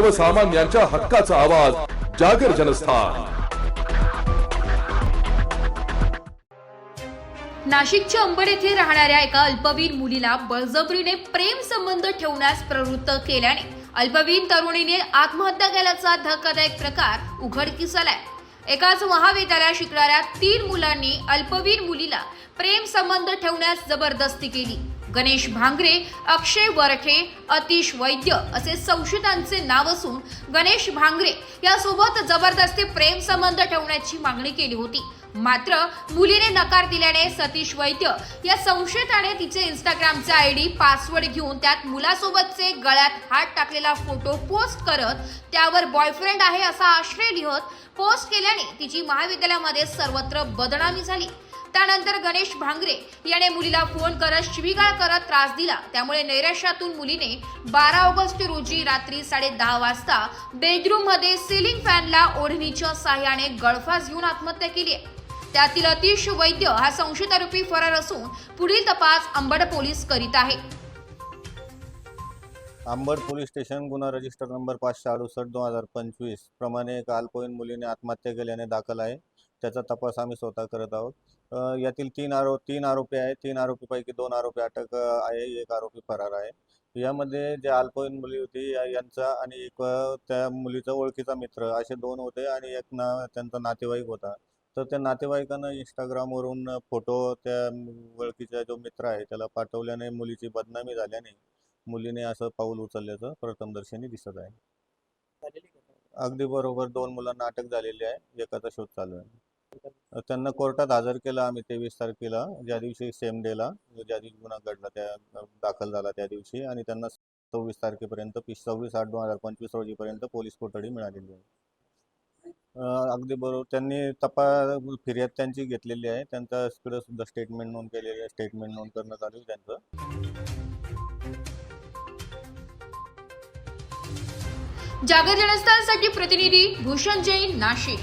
सर्वसामान्यांच्या हक्काचा आवाज जागर जनस्थान. नाशिकच्या अंबड येथे राहणाऱ्या एका अल्पवीन मुलीला बळजबरीने प्रेम संबंध ठेवण्यास प्रवृत्त केल्याने अल्पवीन तरुणीने आत्महत्या केल्याचा धक्कादायक प्रकार उघडकीस आलाय एकाच महाविद्यालयात शिकणाऱ्या तीन मुलांनी अल्पवीन मुलीला प्रेम संबंध ठेवण्यास जबरदस्ती केली. गणेश भांगरे अक्षय वरठे अतिश वैद्य असे संशयितांचे नाव असून गणेश भांगरे यासोबत जबरदस्ती प्रेम संबंध ठेवण्याची मागणी केली होती. मात्र मुलीने नकार दिल्याने सतीश वैद्य या संशयिताने तिचे इंस्टाग्रामचे आय डी पासवर्ड घेऊन त्यात मुलासोबतचे गळ्यात हात टाकलेला फोटो पोस्ट करत त्यावर बॉयफ्रेंड आहे असा आश्रय लिहत पोस्ट केल्याने तिची महाविद्यालयामध्ये सर्वत्र बदनामी झाली. त्यानंतर गणेश भांगरे याने मुलीला फोन करत शिवीगाळ करत त्रास दिला. त्यामुळे नैराश्यातून मुलीने बारा ऑगस्ट रोजी रात्री साडे दहा वाजता बेडरूममध्ये सिलिंग फॅनला ओढणीच्या साह्याने गळफास घेऊन आत्महत्या केली आहे. त्यातील अतिश वैद्य हा संशयित आरोपी फरार असून पुढील तपास अंबड पोलीस करीत आहे. अंबड पोलीस स्टेशन गुन्हा रजिस्टर नंबर पाचशे अडुसष्ट दोन हजार पंचवीस प्रमाणे एक मुलीने आत्महत्या केल्याने दाखल आहे. त्याचा तपास आम्ही स्वतः करत आहोत. यातील तीन आरोप तीन आरोपी आहेत. तीन आरोपीपैकी दोन आरोपी अटक आहे. एक आरोपी फरार आहे. यामध्ये जे अल्पवयीन मुली होती या- यांचा आणि एक त्या मुलीचा ओळखीचा मित्र असे दोन होते आणि एक ना त्यांचा नातेवाईक होता. तर त्या नातेवाईकानं इंस्टाग्रामवरून फोटो त्या ओळखीचा जो मित्र आहे त्याला पाठवल्याने मुलीची बदनामी झाल्याने मुलीने असं पाऊल उचलल्याचं प्रथमदर्शनी दिसत आहे. अगदी बरोबर दोन मुलांना अटक झालेली आहे. एकाचा शोध चालू आहे. त्यांना कोर्टात हजर केलं आम्ही तेवीस तारखेला ज्या दिवशी सेम डेला ज्या दिवशी गुन्हा घडला त्या दाखल झाला त्या दिवशी आणि त्यांना सव्वीस तारखेपर्यंत सव्वीस आठ दोन हजार पंचवीस रोजीपर्यंत पोलीस कोठडी मिळालेली आहे. अगदी बरोबर त्यांनी तपा फिर्याद त्यांची घेतलेली आहे. त्यांचा तिकडं सुद्धा स्टेटमेंट नोंद केलेली आहे. स्टेटमेंट नोंद करण्यात आली त्यांचं. जागर जनस्थानसाठी प्रतिनिधी भूषण जैन नाशिक.